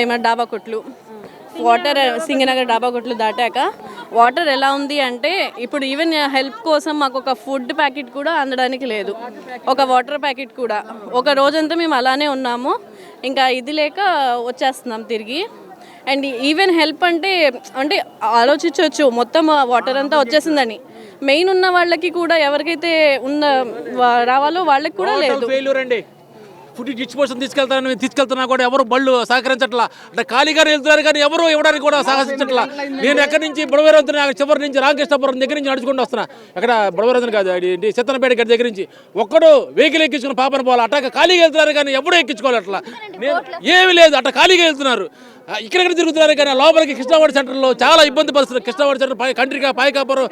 ఏమైనా డాబా కొట్లు? వాటర్ సింగనగర్ డాబా కొట్లు దాటాక వాటర్ ఎలా ఉంది అంటే ఇప్పుడు ఈవెన్ హెల్ప్ కోసం మాకు ఒక ఫుడ్ ప్యాకెట్ కూడా అందడానికి లేదు. ఒక వాటర్ ప్యాకెట్ కూడా. ఒక రోజంతా మేము అలానే ఉన్నాము. ఇంకా ఇది లేక వచ్చేస్తున్నాం తిరిగి. అండ్ ఈవెన్ హెల్ప్ అంటే అంటే ఆలోచించవచ్చు మొత్తం వాటర్ అంతా వచ్చేసిందని. మెయిన్ ఉన్న వాళ్ళకి కూడా ఎవరికైతే ఉన్న రావాలో వాళ్ళకి కూడా లేదు. ఫుడ్ డిస్పోజన్ తీసుకెళ్తాను తీసుకెళ్తున్నా కూడా ఎవరు బళ్ళు సహకరించట్లా. అంటే ఖాళీగానే వెళ్తున్నారు కానీ ఎవరు ఇవ్వడానికి కూడా సాహసించట్లా నేను ఎక్కడి నుంచి బుడవేరవుతున్నా చివరి నుంచి రామకృష్ణపురం దగ్గర నుంచి నడుచుకుంటూ వస్తున్నా. అక్కడ బుడవేరవుతున్న కాదు అది ఏంటి? సత్తనపేట గడి దగ్గర నుంచి. ఒక్కడు వెహికల్ ఎక్కించుకుని పాపన పోవాలి. అట్లా ఖాళీగా వెళ్తున్నారు కానీ ఎవడూ ఎక్కించుకోవాలి అట్లా నేను ఏమీ లేదు అట్లా ఖాళీగా వెళ్తున్నారు. ఇక్కడెక్కడ తిరుగుతున్నారు కానీ లోపలికి కృష్ణవాడి సెంటర్లో చాలా ఇబ్బంది పరుస్తున్నారు కృష్ణవాడి సెంటర్ పై కంట్రికా పాయకాపురం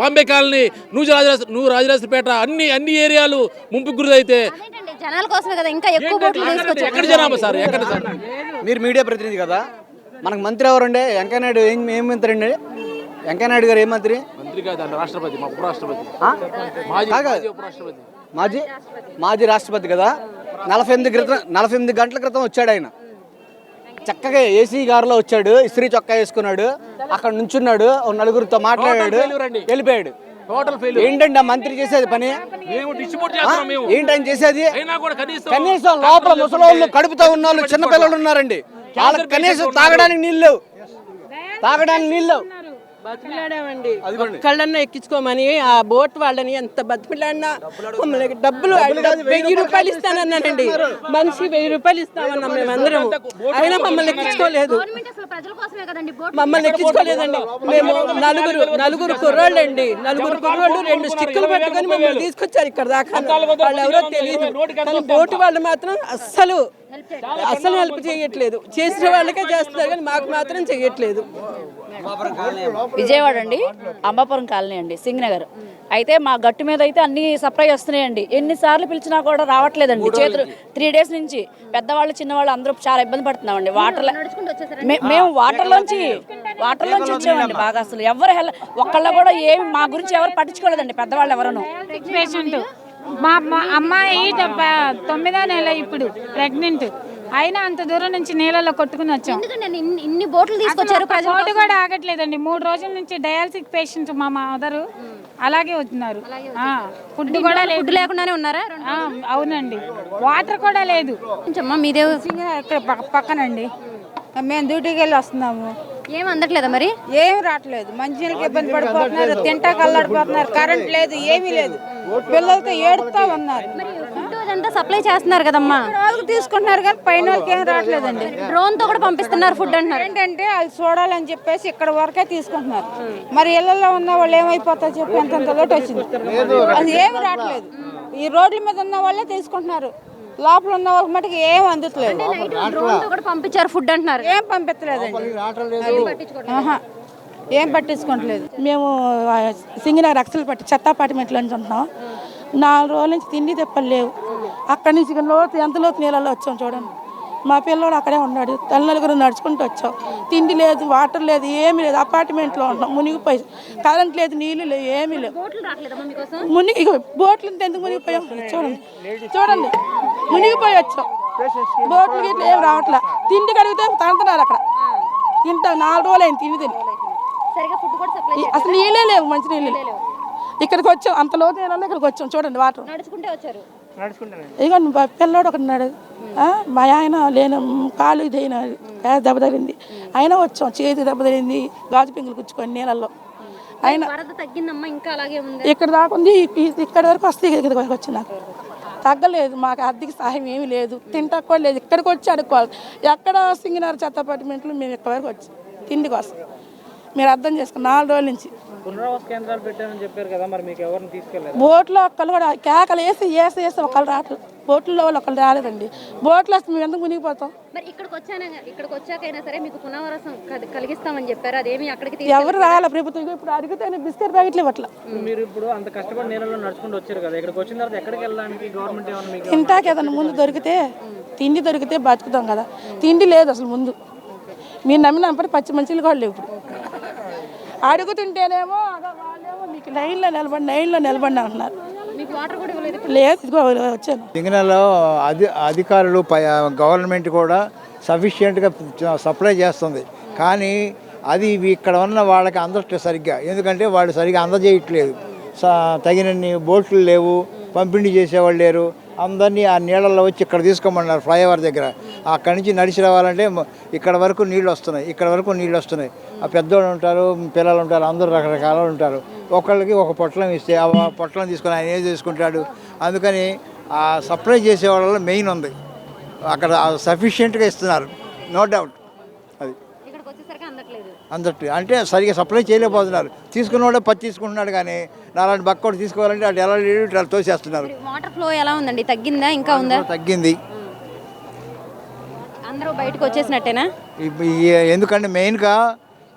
బాంబే కాలనీ నూజు రాజరాజ నూరు రాజరాజపేట అన్ని అన్ని ఏరియాలు ముంపుకు గురైతే అదేంటండి? జనాల కోసమే కదా ఇంకా ఎక్కువ ఎక్కడ జనాభా సార్? ఎక్కడ సార్? మీరు మీడియా ప్రతినిధి కదా. మనకు మంత్రి ఎవరండి? వెంకయ్య నాయుడు ఏం ఏం మంత్రి అండి? వెంకయ్య నాయుడు గారు ఏం మంత్రి? మంత్రి కాదు రాష్ట్రపతి మా ఉపరాష్ట్రపతి. మాజీ మాజీ రాష్ట్రపతి కదా. నలభై ఎనిమిది క్రితం నలభై ఎనిమిది గంటల క్రితం వచ్చాడు ఆయన. చక్కగా ఏసీ కారులో వచ్చాడు. ఇస్త్రీ చొక్కా వేసుకున్నాడు. అక్కడ నుంచున్నాడు. ఓ నలుగురితో మాట్లాడాడు. వెళ్ళిపోయాడు. టోటల్ ఫెయిల్ ఏంటండి ఆ మంత్రి చేసేది పని? మేము డిస్ట్రిబ్యూట్ ఆ? చేస్తున్నాం మేము. ఏంటి ఆయన చేసేది? అయినా కూడా కనీసం కనీసం లోపల ముసలోళ్ళు కడుపుతో ఉన్న వాళ్ళు చిన్నపిల్లలు ఉన్నారండి. వాళ్ళకి కనీసం తాగడానికి నీళ్ళు లేవు. తాగడానికి నీళ్ళు లేవు. బతిమిలాడామండి. ఒక్కళ్ళన్నా ఎక్కించుకోమని ఆ బోట్ వాళ్ళని ఎంత బతిమిలాడినా మమ్మల్ని డబ్బులు వెయ్యి రూపాయలు ఇస్తానన్నానండి మనిషి వెయ్యి రూపాయలు ఇస్తామన్నాం మేమందరం అయినా మమ్మల్ని ఎక్కించుకోలేదు. గవర్నమెంట్ అసలు ప్రజల కోసమే కదండి బోట్ మమ్మల్ని ఎక్కించుకోలేదండి. మేము నలుగురు నలుగురు కుర్రోళ్ళు అండి నలుగురు కుర్రోళ్ళు రెండు స్టిక్కులు పట్టుకొని మమ్మల్ని తీసుకొచ్చారు ఇక్కడ దాకా. వాళ్ళు ఎవరో తెలియదు. కానీ బోటు వాళ్ళు మాత్రం అస్సలు అస్సలు హెల్ప్ చేయట్లేదు. చేసిన వాళ్ళకే చేస్తున్నారు కానీ మాకు మాత్రం చేయట్లేదు. విజయవాడ అండి అంబాపురం కాలనీ అండి సింగనగర్. అయితే మా గట్టు మీద అయితే అన్ని సప్లై వస్తున్నాయండి. ఎన్నిసార్లు పిలిచినా కూడా రావట్లేదండి. చేతులు త్రీ డేస్ నుంచి పెద్దవాళ్ళు చిన్నవాళ్ళు అందరూ చాలా ఇబ్బంది పడుతున్నామండి. వాటర్ మేము వాటర్ లోంచి వాటర్ లోంచి వచ్చామండి బాగా అసలు. ఎవరు హెల్ ఒక్కళ్ళ కూడా ఏమి మా గురించి ఎవరు పట్టించుకోలేదండి పెద్దవాళ్ళు ఎవరును. మా మా అమ్మాయి తొమ్మిదో నెల ఇప్పుడు ప్రెగ్నెంట్ అయినా అంత దూరం నుంచి నీళ్ళలో కొట్టుకుని వచ్చాం. ఇన్ని- బోట్లు తీసుకొచ్చారు ప్రజలు చోటు కూడా ఆగట్లేదండి. మూడు రోజుల నుంచి డయాలసిక్ పేషెంట్ మా మదరు అలాగే వచ్చినారు ఫుడ్ కూడా లేదు. ఫుడ్ లేకుండానే ఉన్నారా? ఆ, అవునండి. వాటర్ కూడా లేదు. మీదే ఇక్కడ పక్కనండి. మేము డ్యూటీకి వెళ్ళి వస్తున్నాము. ఏం అందట్లేదా మరి? ఏమి రావట్లేదు. మంచినీళ్ళకి ఇబ్బంది పడిపోతున్నారు తింటాక అల్లాడిపోతున్నారు కరెంట్ లేదు ఏమీ లేదు. పిల్లలతో ఏడుతా ఉన్నారు. మరి ఫుడ్ అదంతా సప్లై చేస్తున్నారు కదమ్మా? వాళ్ళకి తీసుకుంటున్నారు కానీ పైన వాళ్ళకి ఏం రావట్లేదండి. డ్రోన్తో కూడా పంపిస్తున్నారు ఫుడ్ అంటున్నారు. ఏంటంటే అది చూడాలని చెప్పేసి ఇక్కడ వరకే తీసుకుంటున్నారు. మరి ఇళ్ళలో ఉన్న వాళ్ళు ఏమైపోతారు చెప్పి అంతంత లోటు వచ్చింది. అది ఏమి రావట్లేదు. ఈ రోడ్ల మీద ఉన్న వాళ్ళే తీసుకుంటున్నారు. లోపల ఉన్న వాళ్ళకి మటుకు ఏం అందుతలేదు. పంపించారు ఫుడ్ అంటున్నారు. ఏం పంపించలేదండి. ఆహా. ఏం పట్టించుకోవట్లేదు. మేము సింగనగర్ అక్సలు పట్టి చెత్త అపార్ట్మెంట్లో నుంచి ఉంటున్నాం. నాలుగు రోజుల నుంచి తిండి తెప్పలు లేవు. అక్కడి నుంచి లోతు ఎంత లోతు నీళ్ళలో వచ్చాం చూడండి. మా పిల్లోడు అక్కడే ఉన్నాడు. తల్లి నలుగురు నడుచుకుంటూ వచ్చాం. తిండి లేదు వాటర్ లేదు ఏమీ లేదు. అపార్ట్మెంట్లో ఉంటున్నాం మునిగిపోయి కరెంట్ లేదు నీళ్ళు లేవు ఏమీ లేవు. మునిగి బోట్లు ఎందుకు మునిగిపోయాం? చూడండి. చూడండి. మునిగిపోయి వచ్చాం. బోట్లు గిట్ల ఏం రావట్లే. తిండి కడిగితే తంతున్నారు అక్కడ. తింటాం. నాలుగు రోజులు అయింది తిండి తిని. అసలు నీళ్ళే లేవు మంచి నీళ్ళు లేవు. ఇక్కడికి వచ్చాం. అంత లోతు ఇక్కడికి వచ్చాం. చూడండి వాటర్. నడుచుకుంటే వచ్చారు. ఇగో మా పిల్లోడు ఒకటి ఉన్నాడు. ఆ, మా ఆయన లేని కాలు ఇదైన దెబ్బ తగిలింది. అయినా వచ్చాం. చేతి దెబ్బ తగిలింది. గాజు పింగులు కుచ్చుకొని నీళ్ళల్లో. ఆయన తగ్గిందమ్మా ఇంకా అలాగే ఉంది? ఇక్కడ దాకా ఉంది ఇక్కడ వరకు వస్తే ఇక్కడికి వరకు వచ్చింది నాకు. తగ్గలేదు. మాకు ఆర్థిక సహాయం ఏమీ లేదు. కూడా లేదు. ఇక్కడికి వచ్చి అడుక్కోవాలి. ఎక్కడ సింగినారు చెత్త అపార్ట్మెంట్లు మేము ఇక్కడ వరకు వచ్చి తిండి కోసం. మీరు అర్థం చేసుకుని నాలుగు రోజుల నుంచి. పునరావాస కేంద్రాలు పెట్టామని చెప్పారు కదా మరి మీకు ఎవరిని తీసుకెళ్ళారు బోట్లో ఒక్కళ్ళు కూడా కేకలు వేసి వేసి వేసి ఒకళ్ళు రావట్లేదు. బోట్లో వాళ్ళు ఒకళ్ళు రాలేదండి. బోట్లో వస్తే మేము ఎందుకు మునిగిపోతాం? మరి ఇక్కడికి వచ్చాన ఇక్కడికి వచ్చాకైనా సరే మీకు పునరావాసం కల్- కలిగిస్తామని చెప్పారు? అదేమి అక్కడికి ఎవరు రాలే ప్రభుత్వం? ఇప్పుడు అడిగితేనే బిస్కెట్ ప్యాకెట్లు ఇవ్వట్లా. మీరు ఇప్పుడు అంత కష్టపడి నీళ్ళలో నడుచుకుంటూ వచ్చారు కదా ఇక్కడికి వచ్చిన తర్వాత ఎక్కడికి వెళ్ళడానికి గవర్నమెంట్ ఏమైనా మీకు తింటాకి ఏదన్నా ముందు దొరికితే తిండి దొరికితే బతుకుతాం కదా. తిండి లేదు అసలు ముందు. మీరు నమ్మినప్పుడు పచ్చి మంచిలు కూడా లేవు ఇప్పుడు. అడుగుతుంటేనేమో వాళ్ళేమో మీకు లైన్లో నిలబడి లైన్లో నిలబడి అంటున్నారు. మీకు వాటర్ కూడా ఇవ్వలేదు లేదు వచ్చాను. సింగనలో అధి అధికారులు పై గవర్నమెంట్ కూడా సఫిషియెంట్గా సప్లై చేస్తుంది. కానీ అది ఇవి ఇక్కడ ఉన్న వాళ్ళకి అందట్లేదు సరిగ్గా. ఎందుకంటే వాళ్ళు సరిగ్గా అందజేయట్లేదు. స- తగినన్ని బోట్లు లేవు పంపిణీ చేసేవాళ్ళు లేరు. అందరినీ ఆ నీళ్ళల్లో వచ్చి ఇక్కడ తీసుకోమన్నారు ఫ్లైఓవర్ దగ్గర. అక్కడి నుంచి నడిచి రావాలంటే ఇక్కడ వరకు నీళ్ళు వస్తున్నాయి ఇక్కడ వరకు నీళ్ళు వస్తున్నాయి. ఆ పెద్దోళ్ళు ఉంటారు పిల్లలు ఉంటారు అందరూ రకరకాల ఉంటారు. ఒకళ్ళకి ఒక పొట్లం ఇస్తే ఆ పొట్లం తీసుకొని ఆయన ఏం చేసుకుంటాడు? అందుకని ఆ సప్లై చేసే వాళ్ళలో మెయిన్ ఉంది. అక్కడ సఫిషియెంట్గా ఇస్తున్నారు నో డౌట్ అది ఇక్కడికి వచ్చేసరికి అందట్లేదు అందట్టు అంటే సరిగా సప్లై చేయలేకపోతున్నారు. తీసుకున్నవాడే పచ్చి తీసుకుంటున్నాడు కానీ నాలాంటి బక్కోడు తీసుకోవాలంటే అటు ఎలా లేడు ఇటు తోసేస్తున్నారు. వాటర్ ఫ్లో ఎలా ఉందండి? తగ్గిందా ఇంకా ఉందా? తగ్గింది. అందరూ బయటకు వచ్చేసినట్టేనా? ఎందుకంటే మెయిన్గా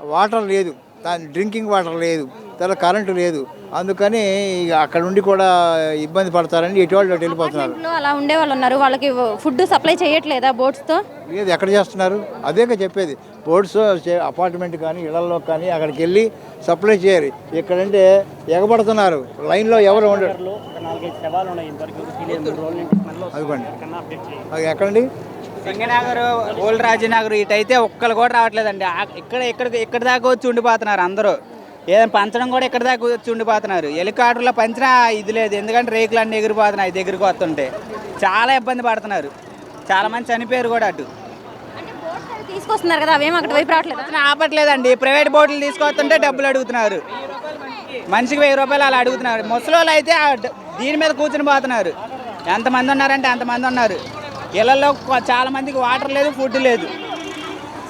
వాటర్ లేదు. దాని డ్రింకింగ్ వాటర్ లేదు. తర్వాత కరెంటు లేదు. అందుకని ఇక అక్కడ ఉండి కూడా ఇబ్బంది పడతారని ఎటు వాళ్ళు అటు వెళ్ళిపోతున్నారు. అలా ఉండే వాళ్ళు ఉన్నారు. వాళ్ళకి ఫుడ్ సప్లై చేయట్లేదా బోట్స్తో లేదు ఎక్కడ చేస్తున్నారు? అదేగా చెప్పేది. బోర్డ్స్ అపార్ట్మెంట్ కానీ ఇళ్ళలో కానీ అక్కడికి వెళ్ళి సప్లై చేయాలి. ఇక్కడంటే ఎగబడుతున్నారు. లైన్లో ఎవరు ఉండరు ఒక నాలుగైదు శవాలు ఉన్నాయి ఇంతవరకు. తెలియదు మూడు రోజుల నుంచి స్మెల్ వస్తుంది. అదిగోండి. కన్నా అప్డేట్ చేయండి అది ఎక్కడండి? సింగనగర్ ఓల్డ్ రాజనగర్ ఇటైతే ఒక్కరు కూడా రావట్లేదండి. ఆ- ఇక్కడ ఇక్కడ ఇక్కడ దాకా వచ్చి ఉండిపోతున్నారు అందరూ. ఏదైనా పంచడం కూడా ఇక్కడ దాకా వచ్చి ఉండిపోతున్నారు. హెలికాప్టర్లో పంచినా ఇది లేదు. ఎందుకంటే రేకులు అన్నీ ఎగిరిపోతున్నాయి దగ్గరికి వస్తుంటే. చాలా ఇబ్బంది పడుతున్నారు. చాలా మంది చనిపోయారు కూడా అటు. తీసుకొస్తున్నారు కదా అవేం అక్కడ వైపు రావట్లేదు? ఆపట్లేదండి. ప్రైవేట్ బోట్లు తీసుకొస్తుంటే డబ్బులు అడుగుతున్నారు. మనిషికి వెయ్యి రూపాయలు అలా అడుగుతున్నారు. ముసలోళ్ళు అయితే దీని మీద కూర్చుని పోతున్నారు. ఎంతమంది ఉన్నారంటే అంతమంది ఉన్నారు. ఇళ్ళలో కొ- చాలా మందికి వాటర్ లేదు ఫుడ్ లేదు.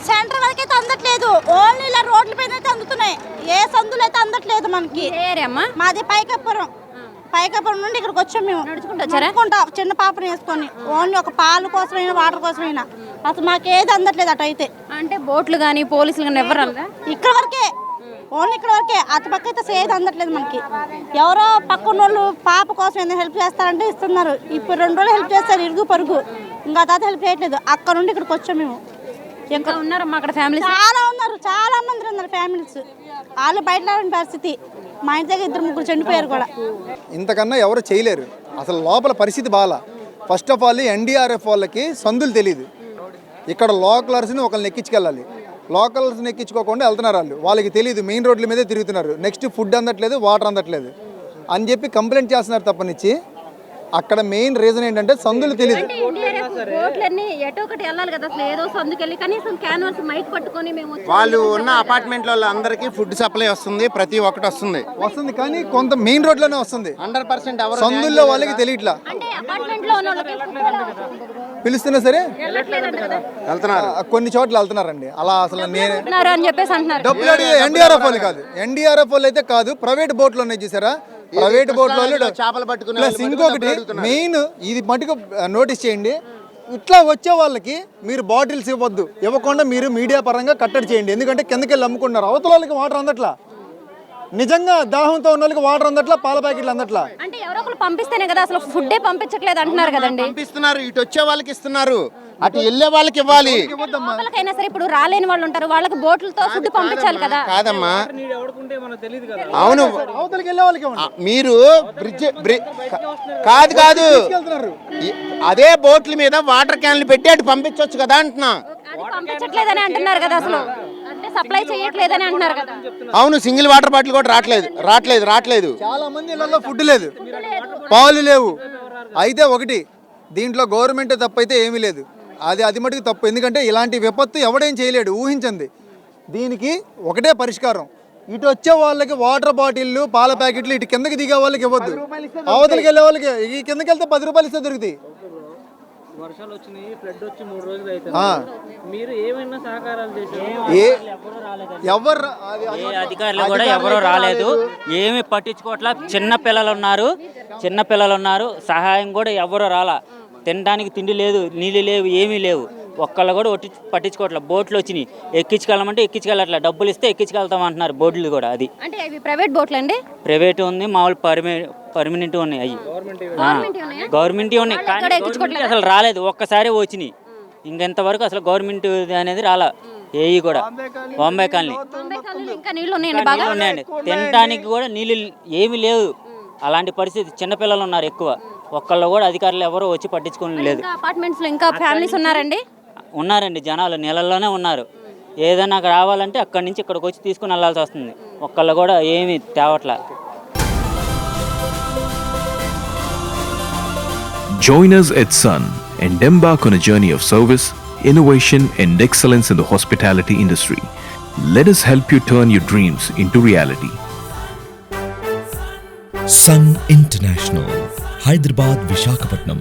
సెంటర్ వరకు అయితే అందట్లేదు. ఓన్లీ ఇలా రోడ్ల పైన అయితే అందుతున్నాయి. ఏ సందులు అయితే అందట్లేదు మనకి. మాది పైకప్పురం. పైకప్పురం నుండి ఇక్కడికి వచ్చాం మేము. నడుచుకుంటూ చిన్న పాపని వేసుకొని. ఓన్లీ ఒక పాలు కోసమైనా వాటర్ కోసమైనా. అసలు మాకు ఏది అందట్లేదు అటు అయితే. అంటే బోట్లు కానీ పోలీసులు కానీ ఎవరు? ఇక్కడ వరకే. ఓన్లీ ఇక్కడ వరకే. అటు పక్క అయితే ఏది అందట్లేదు మనకి. ఎవరో పక్కన వాళ్ళు పాప కోసం ఏదైనా హెల్ప్ చేస్తారంటే ఇస్తున్నారు. ఇప్పుడు రెండు రోజులు హెల్ప్ చేస్తారు ఇరుగు పరుగు. ఇంకా తర్వాత హెల్ప్ చేయట్లేదు. అక్కడ నుండి ఇక్కడికి వచ్చాం మేము. ఇంకా ఉన్నారమ్మా అక్కడ ఫ్యామిలీస్ చాలా ఉన్నారు చాలా మంది ఉన్నారు ఫ్యామిలీస్ వాళ్ళు బయట రాని పరిస్థితి. మా ఇంటి దగ్గర ఇద్దరు ముగ్గురు చనిపోయారు కూడా. ఇంతకన్నా ఎవరు చేయలేరు. అసలు లోపల పరిస్థితి బాగా ఫస్ట్ ఆఫ్ ఆల్ ఎన్డీఆర్ఎఫ్ వాళ్ళకి సందులు తెలియదు ఇక్కడ లోకలర్స్ని ఒకరిని ఎక్కించుకెళ్ళాలి. లోకల్స్ని ఎక్కించుకోకుండా వెళ్తున్నారు వాళ్ళు. వాళ్ళకి తెలియదు మెయిన్ రోడ్ల మీదే తిరుగుతున్నారు. నెక్స్ట్ ఫుడ్ అందట్లేదు వాటర్ అందట్లేదు. అని చెప్పి కంప్లైంట్ చేస్తున్నారు తప్పనిచ్చి. అక్కడ మెయిన్ రీజన్ ఏంటంటే సందులు తెలియదు బోట్లన్నీ ఎటో ఒకటి వెళ్ళాలి కదా అసలు. ఏదో సందుకెళ్ళి కనీసం క్యాన్వాస్ మైక్ పట్టుకొని మేము వచ్చి- వాళ్ళు ఉన్న అపార్ట్మెంట్ అందరికీ ఫుడ్ సప్లై వస్తుంది ప్రతి ఒక్కటి వస్తుంది. వస్తుంది కానీ కొంత మెయిన్ రోడ్లోనే వస్తుంది. హండ్రెడ్ పర్సెంట్ ఎవరు సందుల్లో వాళ్ళకి తెలియట్లా. అంటే అపార్ట్మెంట్లో ఉన్న వాళ్ళకి food ఎలా పిలుస్తున్నా సరే? వెళ్తున్నారు. కొన్ని చోట్ల వెళ్తున్నారండి. అలా అసలు నేను అని చెప్పేసి అంటున్నారు. ఎన్డీఆర్ఎఫ్ వాళ్ళు కాదు. ఎన్డీఆర్ఎఫ్ వాళ్ళు అయితే కాదు ప్రైవేట్ బోట్లు ఉన్నాయి చూసారా? ప్రైవేట్ బోట్లు వాళ్ళు చేపలు పట్టుకునే ప్లస్ ఇంకొకటి. మెయిన్ ఇది మటుకు నోటీస్ చేయండి. ఇట్లా వచ్చే వాళ్ళకి మీరు బాటిల్స్ ఇవ్వద్దు. ఇవ్వకుండా మీరు మీడియా పరంగా కట్టడి చేయండి. ఎందుకంటే కిందకి వెళ్ళి అమ్ముకున్నారు అవతల వాళ్ళకి వాటర్ అందట్లా. నిజంగా దాహంతో ఉన్న వాళ్ళకి వాటర్ అందట్లా పాల ప్యాకెట్లు అందట్లా? అంటే ఎవరో ఒకరు పంపిస్తేనే కదా అసలు ఫుడ్డే పంపించట్లేదు అంటున్నారు కదండి. పంపిస్తున్నారు ఇటు వచ్చే వాళ్ళకి ఇస్తున్నారు. అటు వెళ్ళే వాళ్ళకి ఇవ్వాలి. లోపలికైనా సరే ఇప్పుడు రాలేని వాళ్ళు ఉంటారు వాళ్ళకి బోట్లతో ఫుడ్ పంపించాలి కదా. కాదమ్మా అవును. మీరు బ్రిడ్జ్ బ్రి- కాదు కాదు. అదే బోట్ల మీద వాటర్ క్యాన్లు పెట్టి అటు పంపించవచ్చు కదా అంటున్నా. అది పంపించట్లేదని అంటున్నారు కదా అసలు. సప్లై చేయట్లేదని అంటున్నారు కదా. అవును సింగిల్ వాటర్ బాటిల్ కూడా రావట్లేదు రావట్లేదు రావట్లేదు. చాలా మంది ఇళ్ళలో ఫుడ్ లేదు. పాలు లేవు. అయితే ఒకటి దీంట్లో గవర్నమెంట్ తప్పు అయితే ఏమీ లేదు. అది అది మటుకు తప్పు. ఎందుకంటే ఇలాంటి విపత్తు ఎవడేం చేయలేడు ఊహించండి. దీనికి ఒకటే పరిష్కారం. ఇటు వచ్చే వాళ్ళకి వాటర్ బాటిల్లు పాల ప్యాకెట్లు ఇటు కిందకి దిగే వాళ్ళకి ఇవ్వద్దు. అవతలకి వెళ్ళే వాళ్ళకి ఈ కిందకి వెళ్తే పది రూపాయలు ఇస్తే దొరుకుతాయి. వర్షాలు వచ్చినాయి ఫ్లడ్ వచ్చి మూడు రోజులు. అవుతుంది. మీరు ఏమైనా సహకారాలు చేశారు? ఎవరు అధికారులు కూడా ఎవరు రాలేదు. ఏమి పట్టించుకోవట్లా. చిన్న పిల్లలు ఉన్నారు చిన్న పిల్లలు ఉన్నారు. సహాయం కూడా ఎవరు రాలా. తినడానికి తిండి లేదు నీళ్ళు లేవు ఏమీ లేవు. ఒక్కళ్ళు కూడా ఒట్టి పట్టించుకోవట్లే. బోట్లు వచ్చినాయి. ఎక్కించుకెళ్ళమంటే ఎక్కించుకెళ్ళట్లే. డబ్బులు ఇస్తే ఎక్కించుకెళ్తాం అంటున్నారు బోట్లు కూడా అది. అంటే ఇవి ప్రైవేట్ బోట్లు అండి ప్రైవేట్ ఉంది మామూలు పర్మి పర్మనెంట్ ఉన్నాయి అవి. గవర్నమెంట్ ఉన్నాయి? కానీ అసలు రాలేదు. ఒక్కసారి వచ్చినాయి. ఇంకెంతవరకు అసలు గవర్నమెంట్ అనేది రాలా. ఏవి కూడా. బాంబే కాలనీ. ఉన్నాయండి బాగా? నీళ్ళు ఉన్నాయండి. తినడానికి కూడా నీళ్ళు ఏమీ లేవు. అలాంటి పరిస్థితి. చిన్నపిల్లలు ఉన్నారు ఎక్కువ. ఒక్కళ్ళు కూడా అధికారులు ఎవరు వచ్చి పట్టించుకోని లేదు. ఇంకా అపార్ట్మెంట్స్లో ఇంకా ఫ్యామిలీస్ ఉన్నారండి? ఉన్నారండి జనాలు నీళ్ళల్లోనే ఉన్నారు ఏదైనా రావాలంటే అక్కడి నుంచి ఇక్కడికి వచ్చి తీసుకుని వెళ్ళాల్సి వస్తుంది ఒక్కళ్ళు కూడా ఏమీ తేవట్లా Join us at Sun and embark on a journey of service, innovation, and excellence in the hospitality industry. Let us help you turn your dreams into reality. Sun International Hyderabad Visakhapatnam